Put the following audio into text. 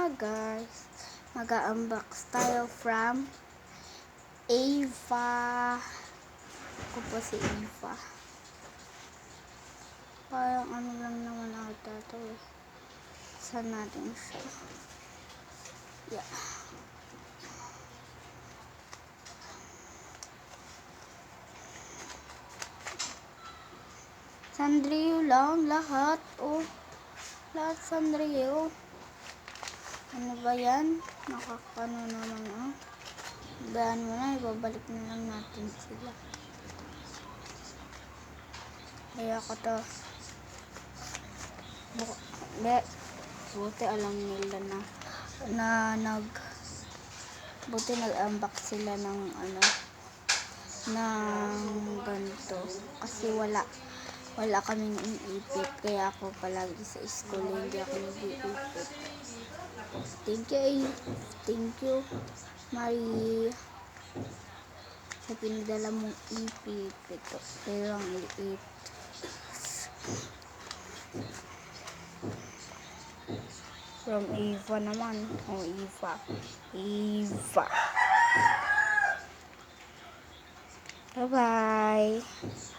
mga guys, mag-unbox tayo from Ava. Ako po si Ava. Parang ano lang naman ata to eh. Saan natin siya? Yeah. Sandrio lang, lahat. Oh, lahat Sandrio. Ano ba yan? Nakakano naman ah. Daan mo na, ibabalik na lang natin sila. Kaya ko to. Be, buti alam nila na na nag buti nag-unbox sila ng ano ng ganito kasi wala wala kaming iniipit kaya ako palagi sa school hindi ako nag-iipit Thank you, eh. Thank you, Marie. Sa pinadala mong ipit. Ito, pero ang liit. From Eva naman. Oh, Eva. Eva. Bye-bye.